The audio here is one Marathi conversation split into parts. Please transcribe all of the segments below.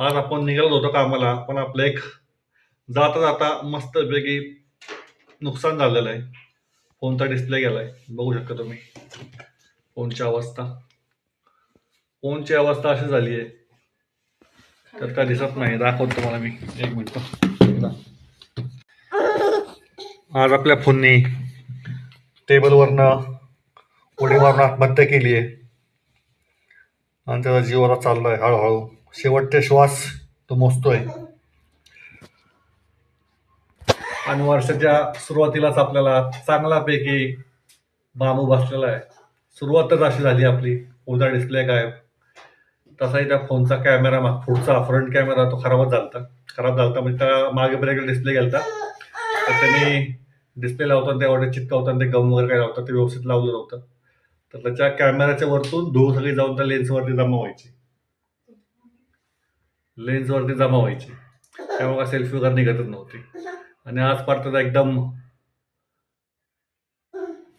आज आपण निघालो होतो कामाला पण आपलं एक जाता जाता मस्तपैकी नुकसान झालेलं आहे. फोनचा डिस्प्ले गेलाय. बघू शकता तुम्ही. फोनची अवस्था. फोनची अवस्था अशी झाली आहे. तर काय दिसत नाही. दाखवतो तुम्हाला मी. एक मिनिट. आज आपल्या फोनने टेबलवरनं उडी मारून आत्महत्या केली आहे. आणि त्याचा जीवाला चाललाय हळूहळू. शेवटचे श्वास तो मोजतोय. आणि वर्षाच्या सुरुवातीलाच आपल्याला चांगल्यापैकी बांबू बसलेला आहे. सुरुवातच अशी झाली आपली उदा डिस्प्ले गायब. तसाही त्या फोनचा कॅमेरा माग पुढचा फ्रंट कॅमेरा तो खराबच झालता. खराब झालता म्हणजे त्या मागे ब्रेक डिस्प्ले गेलता. तर त्यांनी डिस्प्ले लावताना तेवढे ऑर्डर चिटकावताना ते गम वगैरे काय लावतात ते व्यवस्थित लावलं नव्हतं. तर त्याच्या कॅमेऱ्याच्या वरतून धूळ सगळी जाऊन त्या लेन्सवरती जमा व्हायची. लेन्सवरती जमा व्हायची. त्यामुळे सेल्फी वगैरे निघतच नव्हती. आणि आज पार त्याचा एकदम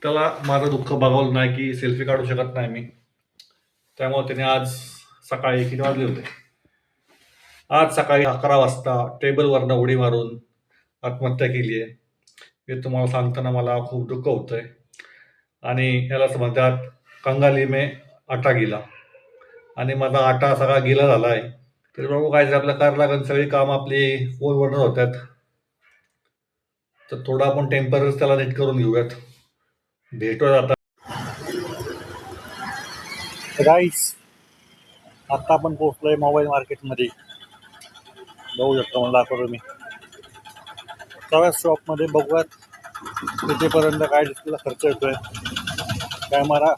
त्याला माझं दुःख बघावलं नाही की सेल्फी काढू शकत नाही मी. त्यामुळे त्याने आज सकाळी किती वाजले होते? आज सकाळी अकरा वाजता टेबलवरनं उडी मारून आत्महत्या केली आहे. हे तुम्हाला सांगताना मला खूप दुःख होतंय. आणि यालाच म्हणतात कंगाली मे आटा गेला. आणि माझा आटा सगळा गेला झाला आहे तरी बाबू काय आपल्या करायला लागेल सगळी काम आपली फोनवरनं होतात. तर थोडं आपण टेंपररी त्याला नीट करून घेऊयात. भेटूयात आता. राईस आता आपण पोहोचलोय मोबाईल मार्केटमध्ये बघू शकता मला दाखवतो मी. सगळ्या शॉपमध्ये बघूयात कितीपर्यंत काय डिस्प्लेला खर्च येतोय. कॅमेरा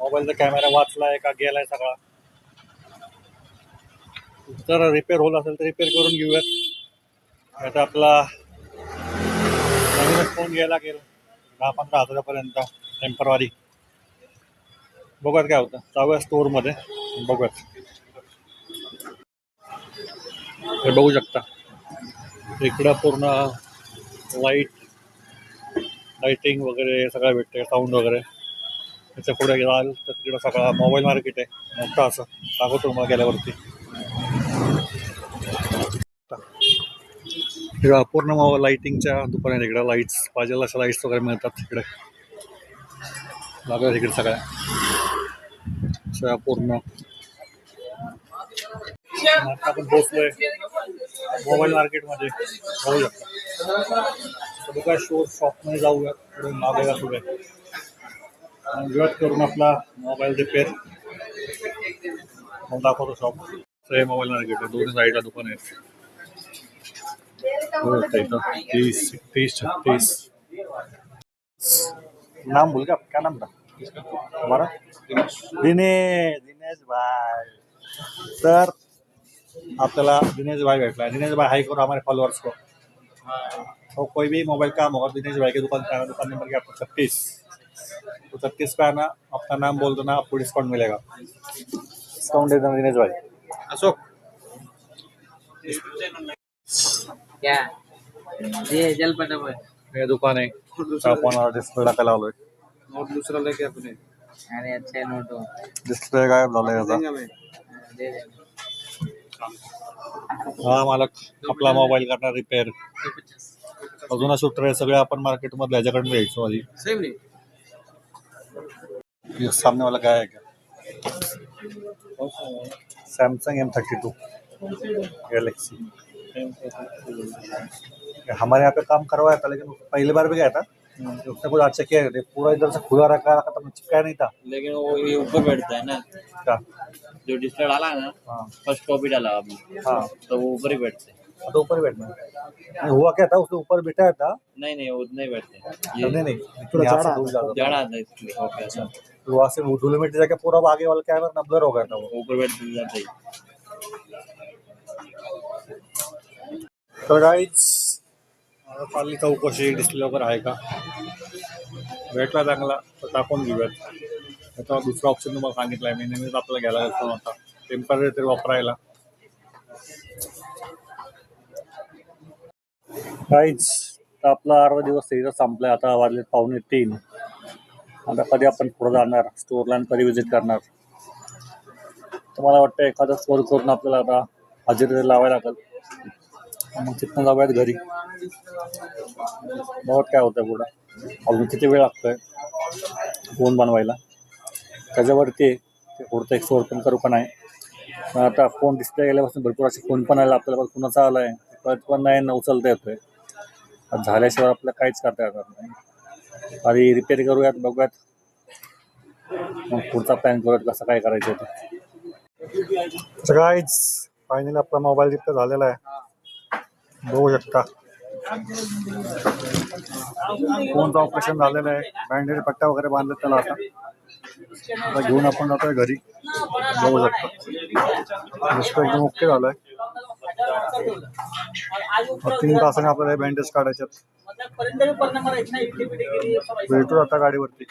मोबाईलचा कॅमेरा वाचलाय का गेलाय सगळा. जर रिपेअर होत असेल तर रिपेअर करून घेऊयात. आता आपला नवीनच फोन घ्यायला लागेल. दहा पंधरा हजारापर्यंत टेम्परवारी बघूयात काय होतं. जाऊया स्टोअरमध्ये बघूयात. हे बघू शकता. इकडं पूर्ण लाइट लाईटिंग वगैरे सगळं भेटते साऊंड वगैरे. त्याच्या पुढे जाल तर तिकडं सगळा मोबाईल मार्केट आहे. मोठं असं. दाखवतो तुम्हाला गेल्यावरती. इकडं अपूर्ण मोबाईल लाईटिंगच्या दुकान आहेत तिकडं लाईट्स पाहिजे अशा लाईट्स वगैरे मिळतात तिकडे लागतात तिकडे सगळ्या. अशा पूर्ण आपण पोहोचलोय मोबाईल मार्केटमध्ये जाऊ शकता. तर काय शोर शॉपमध्ये जाऊया. पुढे मागायला सुरू आणि वेळ करून आपला मोबाईल रिपेअर मग दाखवतो शॉप हे मोबाईल मार्केट आहे दोन्ही साईडला दुकान आहेत. हो शकता इथं तीस तीस छत्तीस नाम भूल गया क्या नाम था? हमारा दिनेश दिनेश भाई। सर आपल्याला दिनेश भाई बैठला है। दिनेश भाई हाई करो हमारे फॉलोअर्स को। तो कोई भी मोबाइल काम होगा दिनेश भाई की दुकान पे आना दुकान नंबर क्या? आपको छत्तीस तो छत्तीस पे आना अपना नाम बोल दो ना आपको डिस्काउंट मिलेगा। डिस्काउंट दे देना दिनेश भाई। अशोक। क्या ये जल पटापट. ये दुकान आहे. आपण डिस्प्ले टाकायला आलोय. नोट दूसरा लेके अपने अरे अच्छे नोट हो. डिस्प्ले गायब हा मालक आपला मोबाईल करणार रिपेअर अजून शूटर आहे सगळे आपण मार्केटमध्ये ह्याच्याकडून घ्यायचो आधी. सेम नहीं ये सामने वाला क्या है क्या Samsung M thirty two Galaxy हमारे यहाँ पे काम करवाया था लेकिन पहली बार भी गया था। उसने कुछ अच्छा किया नहीं। पूरा इधर से खुला रखा रखा था चिपकाया नहीं था। लेकिन वो ये ऊपर बैठता है ना क्या? जो डिस्प्ले डाला है ना हाँ। फ़र्स्ट कॉपी डाला आपने हाँ। तो वो ऊपर ही बैठते हैं। तो ऊपर ही बैठना नहीं, हुआ क्या था? उसने ऊपर बिठाया था। नहीं नहीं वो नहीं बैठते नहीं नहीं यहाँ से दूर जाता था। जड़ा आता है इसलिए ओके ऐसा तो वहाँ से धूल मिट्टी जाके पूरा आगे वाला कैमरा नब्लर हो गया था वो ऊपर बैठते जाते ही। तर गाईच चालली चौकशी डिस्प्ले वगैरे आहे का? भेटला चांगला तर टाकून घेऊयात त्याचा दुसरा ऑप्शन तुम्हाला सांगितलं आहे मी नेहमीच आपल्याला घ्यायला फोन आता. टेंपररी तरी वापरायला. काहीच आपला अर्धा दिवस इथं संपलाय आता वाजले पावणे तीन. आता कधी आपण पुढे जाणार स्टोअरला आणि कधी विजिट करणार? तर मला वाटतं एखादा स्टोअर करून आपल्याला आता हजेरी लावायला लागेल. मग तिथनं जाऊयात घरी. बघत काय होतं पुढं? अजून किती वेळ लागतोय? फोन बनवायला. त्याच्यावरती ते पुढचं एक सोर पण करू पण आहे आता फोन डिस्प्ले गेल्यापासून भरपूर असे फोन पण आला आपल्याला पण कुणाचा आला आहे कळत पण नाही न उचलता येतोय. झाल्याशिवाय आपल्याला काहीच करता येणार नाही. आधी रिपेअर करूयात बघूयात. मग पुढचा प्लॅन करूयात कसं काय करायचं ते. सगळ्याच फायनली आपला मोबाईल रिपेअर झालेला आहे. बघू शकता फोनचं ऑपरेशन झालेलं आहे बँडेड पट्ट्या वगैरे बांधले त्याला आता आता घेऊन आपण जातोय घरी बघू शकता डिस्प्ले एकदम ओके झालाय तीन तासाने आपल्याला बँडेज काढायचे भेटू आता गाडीवरती